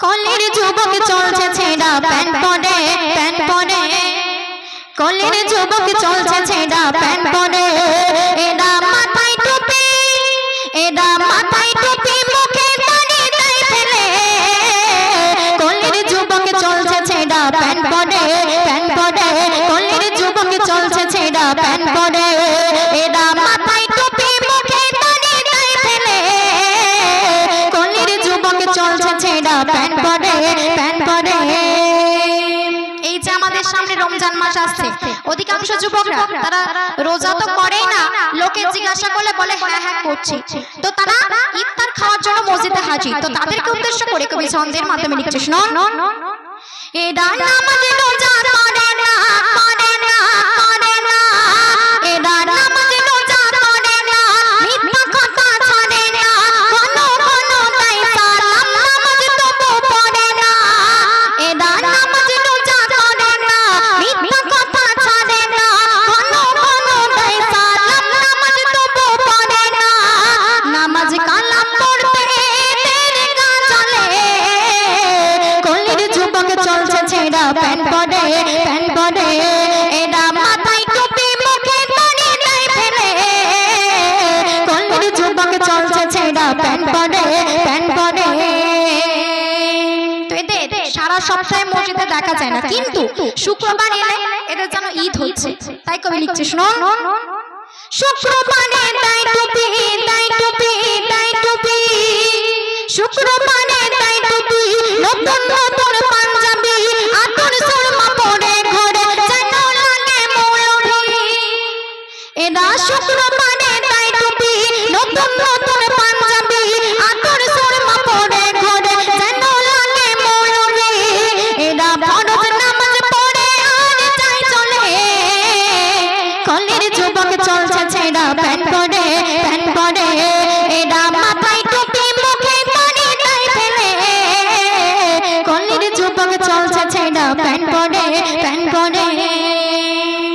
কলের যুবক চলছে ছেঁড়া প্যান পরে প্যান পরে। কলের যুবক চলছে ছেঁড়া প্যান পরে। আমাদের সামনে রমজান মাস আসছে। অধিকাংশ যুবকরা, তারা রোজা তো করেই না, লোকে জিজ্ঞাসা করলে বলে হ্যাঁ হ্যাঁ করছি। তো তারা ইফতার খাওয়ার জন্য মসজিদে হাজির। তো তাদেরকে উদ্দেশ্য করে কবি ছন্দের মাধ্যমে লিখছে শুনুন এরা আমাদের রোজা মসজিদে দেখা যায় না। কিন্তু শুক্রবার এলে এদের যেন ঈদ হচ্ছে। তাই কবি লিখছে শুনুন শুক্রবারে তাই টুপি তাই টুপি তাই টুপি। শুক্রবারে তাই টুপি নতুন নতুন পাঞ্জাবি। আতর সুরমা পরে ঘরে যেন লাগে ময়ূরী এরা শুক্রবারে তাই টুপি নতুন নতুন পাঞ্জাবি। আতর চলছে ছেঁড়া প্যান পরে প্যান পরে। এরা মাথায় টুপি, মুখে দাড়ি তাই ফেলে। কলির যুবক চলছে ছেঁড়া প্যান পরে প্যান পরে।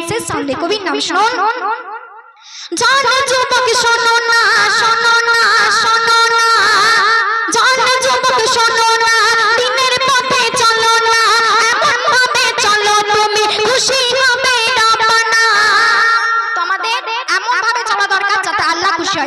সে সামনে কবির নাম শোন। জান যুবক শোনো না শোনো না।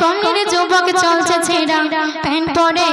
কলির যুবক চলছে ছেড়া প্যান্ট পরে।